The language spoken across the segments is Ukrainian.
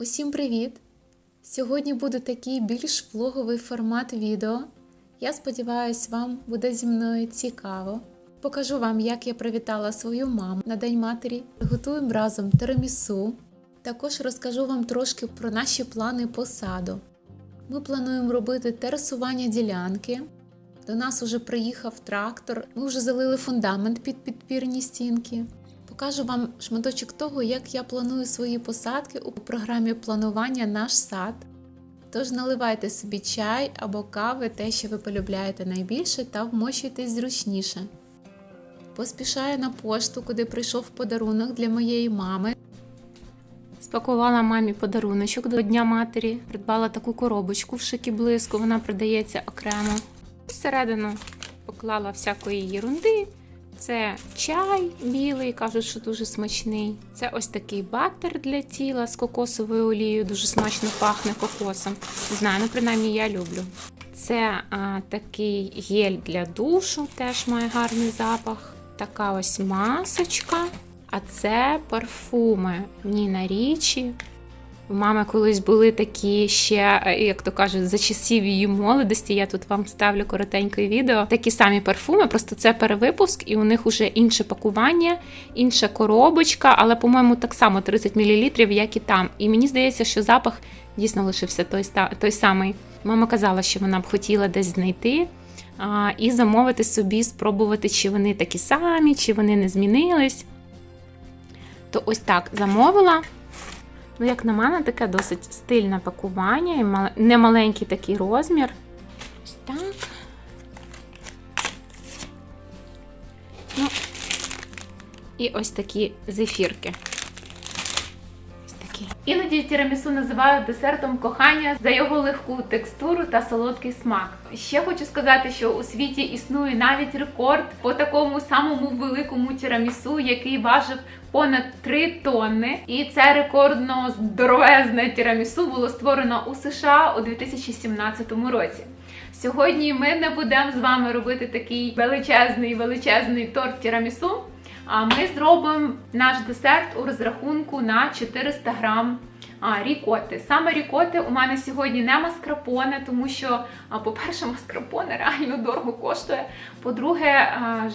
Усім привіт! Сьогодні буде такий більш влоговий формат відео. Я сподіваюся, вам буде зі мною цікаво. Покажу вам, як я привітала свою маму на День матері. Готуємо разом тирамісу. Також розкажу вам трошки про наші плани по саду. Ми плануємо робити терасування ділянки. До нас уже приїхав трактор. Ми вже залили фундамент під підпірні стінки. Покажу вам шматочок того, як я планую свої посадки у програмі планування Наш сад. Тож наливайте собі чай або кави, те, що ви полюбляєте найбільше, та вмощуйтесь зручніше. Поспішаю на пошту, куди прийшов подарунок для моєї мами. Спакувала мамі подаруночок до Дня матері, придбала таку коробочку в шикі блиску, вона продається окремо. Всередину поклала всякої єрунди. Це чай білий, кажуть, що дуже смачний. Це ось такий баттер для тіла з кокосовою олією, дуже смачно пахне кокосом. Знаю, ну принаймні я люблю. Це а, такий гель для душу, теж має гарний запах. Така ось масочка. А це парфуми Ніна Річі. У мами колись були такі ще, е, як то кажуть, за часів її молодості. Я тут вам ставлю коротеньке відео. Такі самі парфуми, просто це перевипуск, і у них вже інше пакування, інша коробочка, але, по-моєму, так само 30 мл, як і там. І мені здається, що запах дійсно лишився той, той самий. Мама казала, що вона б хотіла десь знайти. А, і замовити собі, спробувати, чи вони такі самі, чи вони не змінились. То ось так замовила. Ну, як на мене, таке досить стильне пакування і мал- немаленький такий розмір. Ось так. Ну, і ось такі зефірки. Іноді тірамісу називають десертом кохання за його легку текстуру та солодкий смак. Ще хочу сказати, що у світі існує навіть рекорд по такому самому великому тірамісу, який важив понад 3 тонни. І це рекордно здоровезне тірамісу було створено у США у 2017 році. Сьогодні ми не будемо з вами робити такий величезний величезний торт тірамісу. А ми зробимо наш десерт у розрахунку на 400 грам рікоти. Саме рікоти у мене сьогодні не маскарпоне, тому що, по-перше, маскарпоне реально дорого коштує. По-друге,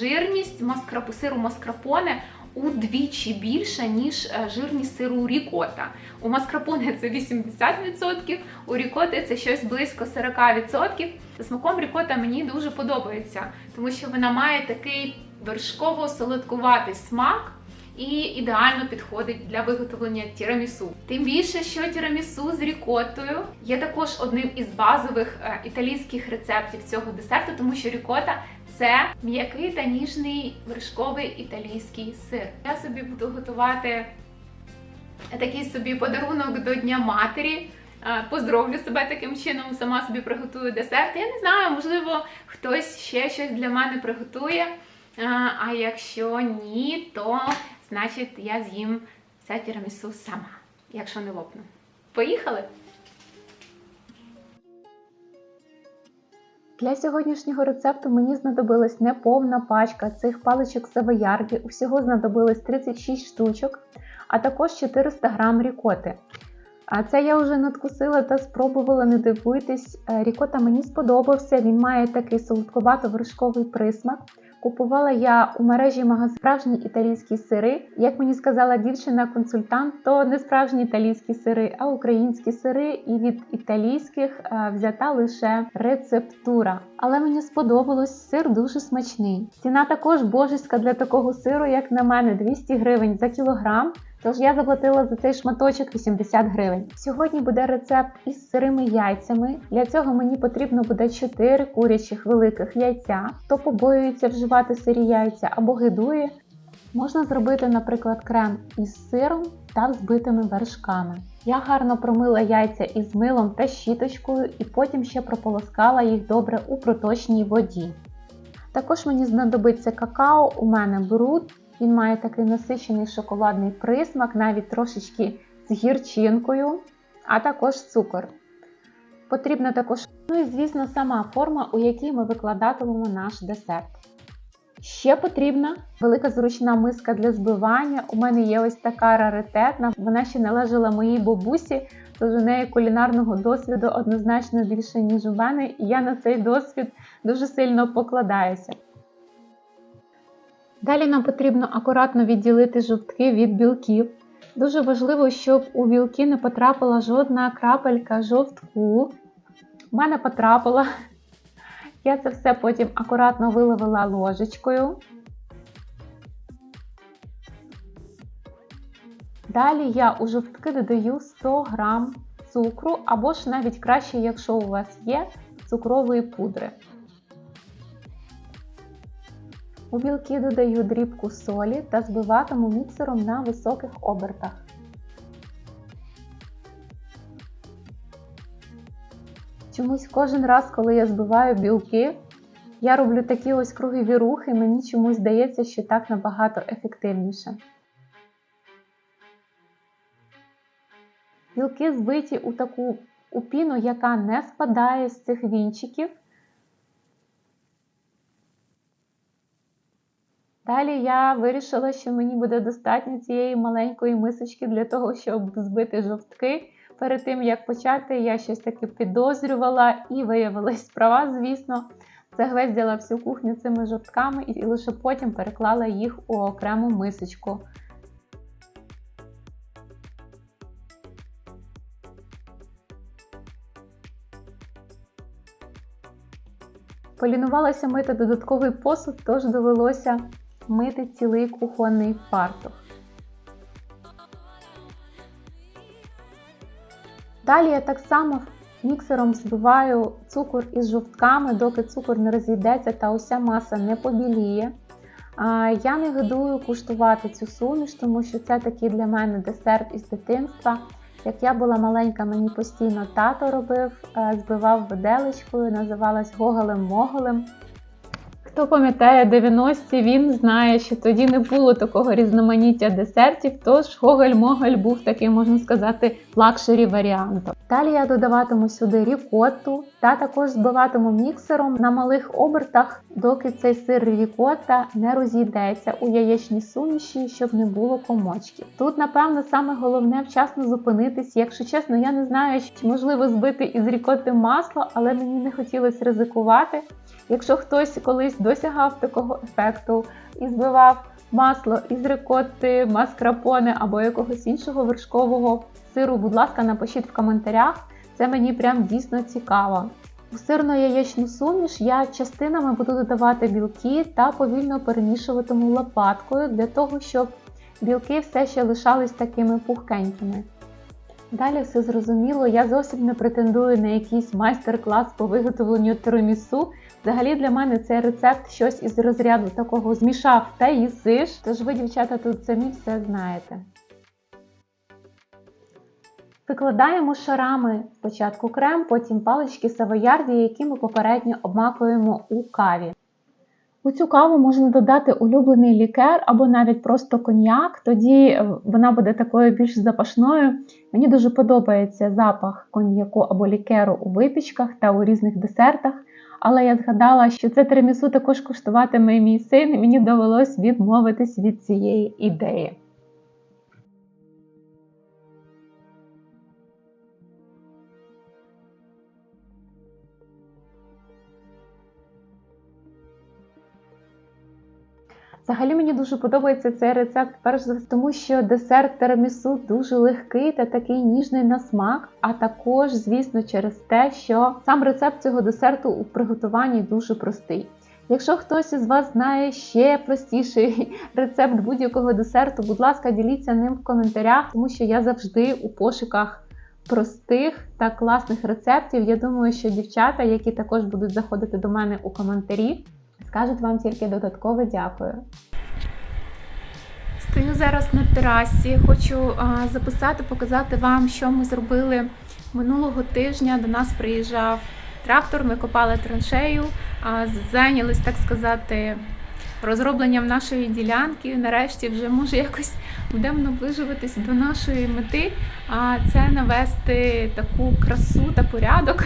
жирність маскрапу, сиру маскарпоне удвічі більша, ніж е, жирність сиру рікота. У маскарпоне це 80%, у рікоти це щось близько 40%. За смаком рікота мені дуже подобається, тому що вона має такий вершково-солодкуватий смак і ідеально підходить для виготовлення тірамісу. Тим більше, що тірамісу з рікотою є також одним із базових е, італійських рецептів цього десерту, тому що рікота це м'який та ніжний вершковий італійський сир. Я собі буду готувати такий собі подарунок до Дня матері. Е, Поздоровлю себе таким чином, сама собі приготую десерт. Я не знаю, можливо, хтось ще щось для мене приготує. А якщо ні, то значить я з'їм це тірамісу сама, якщо не лопну. Поїхали! Для сьогоднішнього рецепту мені знадобилась неповна пачка цих паличок савоярді. Усього знадобилось 36 штучок, а також 400 грам рікоти. А це я вже надкусила та спробувала, не дивуйтесь. Е, Рікота мені сподобався, він має такий солодковато-вершковий присмак. Купувала я у мережі магазин справжні італійські сири. Як мені сказала дівчина-консультант, то не справжні італійські сири, а українські сири, і від італійських е, взята лише рецептура. Але мені сподобалось, сир дуже смачний. Ціна також божеська для такого сиру, як на мене, 200 гривень за кілограм. Тож я заплатила за цей шматочок 80 гривень. Сьогодні буде рецепт із сирими яйцями. Для цього мені потрібно буде 4 курячих великих яйця. Хто побоюється вживати сирі яйця або гидує, можна зробити, наприклад, крем із сиром та взбитими вершками. Я гарно промила яйця із милом та щіточкою і потім ще прополоскала їх добре у проточній воді. Також мені знадобиться какао, у мене бруд. Він має такий насичений шоколадний присмак, навіть трошечки з гірчинкою, а також цукор. Потрібна також, ну і звісно, сама форма, у якій ми викладатимемо наш десерт. Ще потрібна велика зручна миска для збивання. У мене є ось така раритетна. Вона ще належала моїй бабусі, тож у неї кулінарного досвіду однозначно більше, ніж у мене, і я на цей досвід дуже сильно покладаюся. Далі нам потрібно акуратно відділити жовтки від білків. Дуже важливо, щоб у білки не потрапила жодна крапелька жовтку. У мене потрапила. Я це все потім акуратно виловила ложечкою. Далі я у жовтки додаю 100 г цукру, або ж навіть краще, якщо у вас є цукрової пудри. У білки додаю дрібку солі та збиватиму міксером на високих обертах. Чомусь кожен раз, коли я збиваю білки, я роблю такі ось кругові рухи, мені чомусь здається, що так набагато ефективніше. Білки збиті у таку у піну, яка не спадає з цих вінчиків. Далі я вирішила, що мені буде достатньо цієї маленької мисочки для того, щоб збити жовтки. Перед тим, як почати, я щось таки підозрювала і виявилась права, звісно. Загвездила всю кухню цими жовтками і лише потім переклала їх у окрему мисочку. Полінувалася мити додатковий посуд, тож довелося мити цілий кухонний фартух. Далі я так само міксером збиваю цукор із жовтками, доки цукор не розійдеться та уся маса не побіліє. Я не годую куштувати цю суміш, тому що це такий для мене десерт із дитинства. Як я була маленька, мені постійно тато робив, збивав виделечкою, називалась Гоголем-Моголем. Хто пам'ятає 90-ті, він знає, що тоді не було такого різноманіття десертів, тож Гоголь-Моголь був таким, можна сказати, лакшері варіантом. Далі я додаватиму сюди рікотту та також збиватиму міксером на малих обертах, доки цей сир рікотта не розійдеться у яєчній суміші, щоб не було комочків. Тут, напевно, саме головне вчасно зупинитись. Якщо чесно, я не знаю, чи можливо збити із рікотти масло, але мені не хотілося ризикувати. Якщо хтось колись досягав такого ефекту і збивав масло із рикотти, маскрапоне або якогось іншого вершкового сиру, будь ласка, напишіть в коментарях. Це мені прям дійсно цікаво. У сирно яєчну суміш я частинами буду додавати білки та повільно перемішуватиму лопаткою для того, щоб білки все ще лишались такими пухкенькими. Далі все зрозуміло, я зовсім не претендую на якийсь майстер-клас по виготовленню тирамісу. Взагалі для мене цей рецепт щось із розряду такого змішав та їсиш. Тож ви, дівчата, тут самі все знаєте. Викладаємо шарами спочатку крем, потім палички савоярді, які ми попередньо обмакуємо у каві. У цю каву можна додати улюблений лікер або навіть просто коньяк, тоді вона буде такою більш запашною. Мені дуже подобається запах коньяку або лікеру у випічках та у різних десертах. Але я згадала, що це тирамісу також коштуватиме мій син, і мені довелось відмовитись від цієї ідеї. Взагалі мені дуже подобається цей рецепт, перш за тому що десерт тирамісу дуже легкий та такий ніжний на смак, а також, звісно, через те, що сам рецепт цього десерту у приготуванні дуже простий. Якщо хтось із вас знає ще простіший рецепт будь-якого десерту, будь ласка, діліться ним в коментарях, тому що я завжди у пошуках простих та класних рецептів. Я думаю, що дівчата, які також будуть заходити до мене у коментарі, скажуть вам тільки додаткове дякую. Стою зараз на терасі, хочу записати, показати вам, що ми зробили минулого тижня. До нас приїжджав трактор, ми копали траншею, зайнялись, так сказати, розробленням нашої ділянки. Нарешті вже може якось будемо наближуватись до нашої мети, а це навести таку красу та порядок.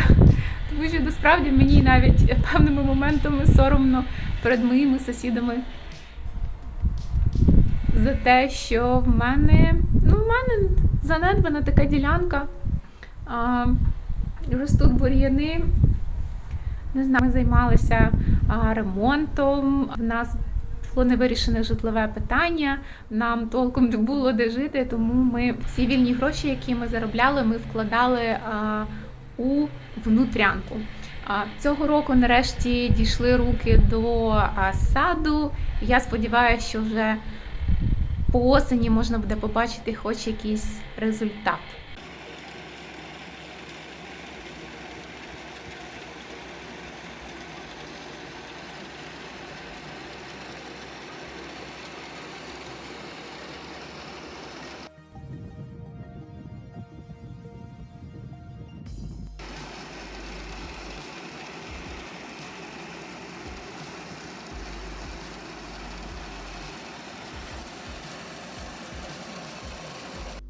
Що насправді мені навіть певними моментами соромно перед моїми сусідами за те, що в мене, ну, в мене занедбана така ділянка. А, ростуть бур'яни. Не знаю, ми займалися а, ремонтом. В нас було невирішене житлове питання. Нам толком не було де жити, тому ми всі вільні гроші, які ми заробляли, ми вкладали а, у внутрянку. Цього року нарешті дійшли руки до саду. Я сподіваюся, що вже по осені можна буде побачити хоч якийсь результат.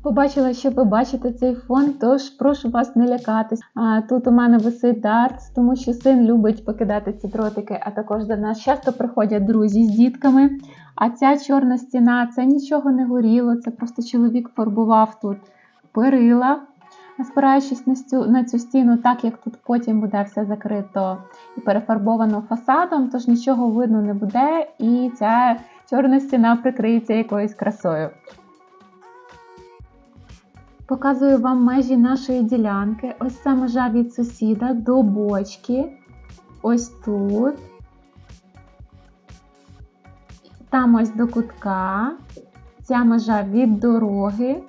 Побачила, що ви бачите цей фон, тож прошу вас не лякатись. А, тут у мене висить дартс, тому що син любить покидати ці дротики, а також до нас часто приходять друзі з дітками. А ця чорна стіна це нічого не горіло, це просто чоловік фарбував тут перила, спираючись на цю, на цю стіну, так як тут потім буде все закрито і перефарбовано фасадом, тож нічого видно не буде, і ця чорна стіна прикриється якоюсь красою. Показую вам межі нашої ділянки. Ось це межа від сусіда до бочки. Ось тут. Там ось до кутка. Ця межа від дороги.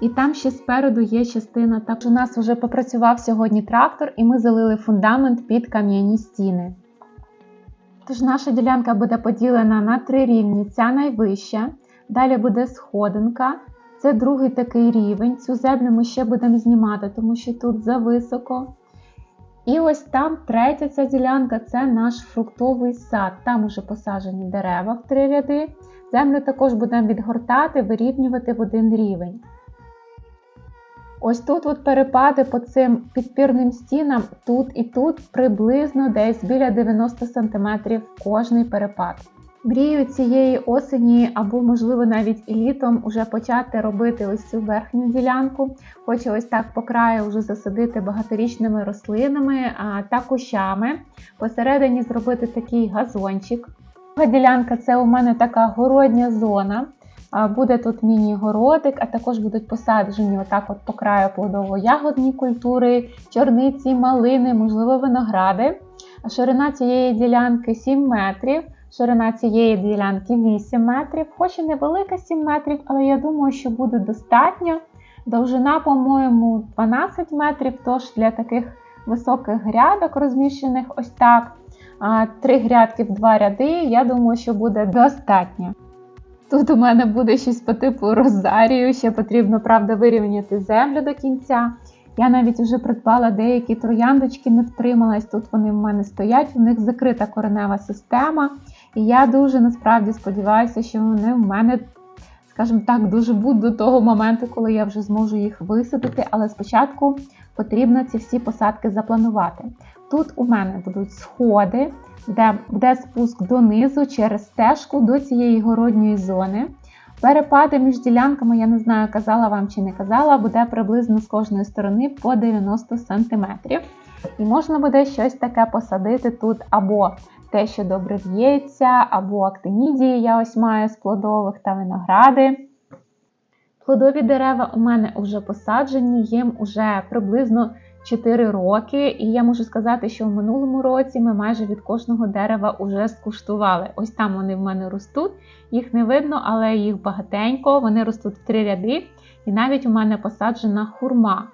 І там ще спереду є частина. Так, у нас вже попрацював сьогодні трактор, і ми залили фундамент під кам'яні стіни. Тож наша ділянка буде поділена на три рівні. Ця найвища. Далі буде сходинка. Це другий такий рівень. Цю землю ми ще будемо знімати, тому що тут зависоко. І ось там третя ця ділянка це наш фруктовий сад. Там уже посаджені дерева в три ряди. Землю також будемо відгортати, вирівнювати в один рівень. Ось тут от перепади по цим підпірним стінам, тут і тут приблизно десь біля 90 см кожний перепад. Мрію цієї осені або, можливо, навіть і літом вже почати робити ось цю верхню ділянку. Хочу ось так по краю вже засадити багаторічними рослинами та кущами. Посередині зробити такий газончик. Друга ділянка це у мене така городня зона. Буде тут міні-городик, а також будуть посаджені отак от по краю плодово-ягодні культури, чорниці, малини, можливо, виногради. Ширина цієї ділянки 7 метрів. Ширина цієї ділянки 8 метрів, хоч і невелика 7 метрів, але я думаю, що буде достатньо. Довжина, по-моєму, 12 метрів, тож для таких високих грядок, розміщених ось так, три грядки в два ряди, я думаю, що буде достатньо. Тут у мене буде щось по типу розарію, ще потрібно, правда, вирівняти землю до кінця. Я навіть вже придбала деякі трояндочки, не втрималась. Тут вони в мене стоять, у них закрита коренева система. І я дуже насправді сподіваюся, що вони в мене, скажімо так, дуже будуть до того моменту, коли я вже зможу їх висадити. Але спочатку потрібно ці всі посадки запланувати. Тут у мене будуть сходи, де буде спуск донизу через стежку до цієї городньої зони. Перепади між ділянками, я не знаю, казала вам чи не казала, буде приблизно з кожної сторони по 90 см. І можна буде щось таке посадити тут або те, що добре в'ється, або актинідії я ось маю з плодових та виногради. Плодові дерева у мене вже посаджені, їм вже приблизно 4 роки, і я можу сказати, що в минулому році ми майже від кожного дерева вже скуштували. Ось там вони в мене ростуть, їх не видно, але їх багатенько, вони ростуть в три ряди, і навіть у мене посаджена хурма.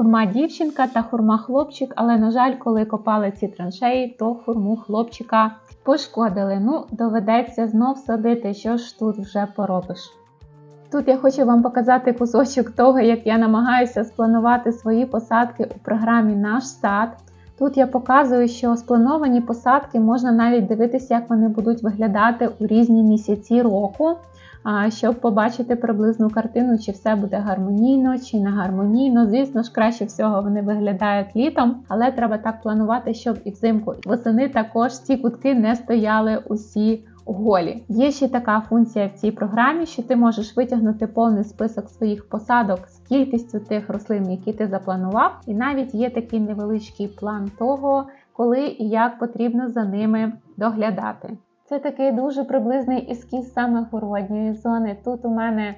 Хурма дівчинка та хурма хлопчик, але, на жаль, коли копали ці траншеї, то хурму хлопчика пошкодили. Ну, доведеться знов садити, що ж тут вже поробиш. Тут я хочу вам показати кусочок того, як я намагаюся спланувати свої посадки у програмі Наш сад. Тут я показую, що сплановані посадки можна навіть дивитися, як вони будуть виглядати у різні місяці року, щоб побачити приблизну картину, чи все буде гармонійно, чи не гармонійно. Звісно ж, краще всього вони виглядають літом, але треба так планувати, щоб і взимку восени також ці кутки не стояли усі голі. Є ще така функція в цій програмі, що ти можеш витягнути повний список своїх посадок з кількістю тих рослин, які ти запланував, і навіть є такий невеличкий план того, коли і як потрібно за ними доглядати. Це такий дуже приблизний ескіз саме городньої зони. Тут у мене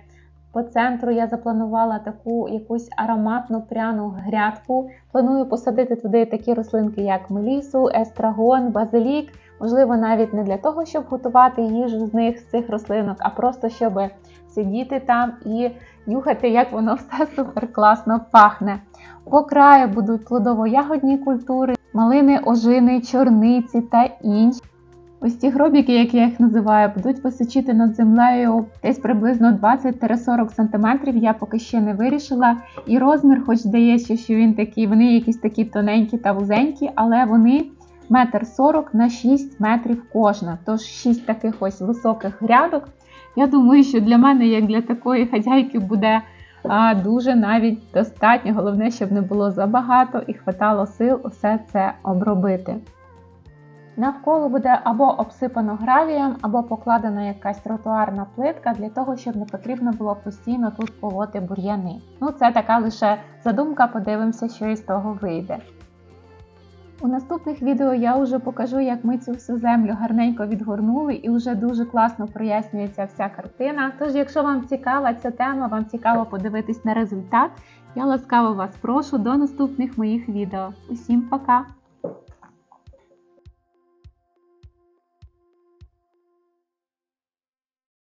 по центру я запланувала таку якусь ароматну пряну грядку. Планую посадити туди такі рослинки, як мелісу, естрагон, базилік. Можливо, навіть не для того, щоб готувати їжу з них, з цих рослинок, а просто щоб сидіти там і нюхати, як воно все супер класно пахне. По краю будуть плодово-ягодні культури, малини, ожини, чорниці та інші. Ось ці гробіки, як я їх називаю, будуть височити над землею десь приблизно 20-40 см. Я поки ще не вирішила. І розмір, хоч здається, що він такий, вони якісь такі тоненькі та вузенькі, але вони метр 40 на 6 метрів кожна. Тож 6 таких ось високих грядок. Я думаю, що для мене, як для такої хазяйки, буде а, дуже навіть достатньо. Головне, щоб не було забагато і хватало сил усе це обробити. Навколо буде або обсипано гравієм, або покладена якась тротуарна плитка для того, щоб не потрібно було постійно тут полоти бур'яни. Ну, це така лише задумка, подивимося, що із того вийде. У наступних відео я вже покажу, як ми цю всю землю гарненько відгорнули і вже дуже класно прояснюється вся картина. Тож, якщо вам цікава ця тема, вам цікаво подивитись на результат, я ласкаво вас прошу до наступних моїх відео. Усім пока!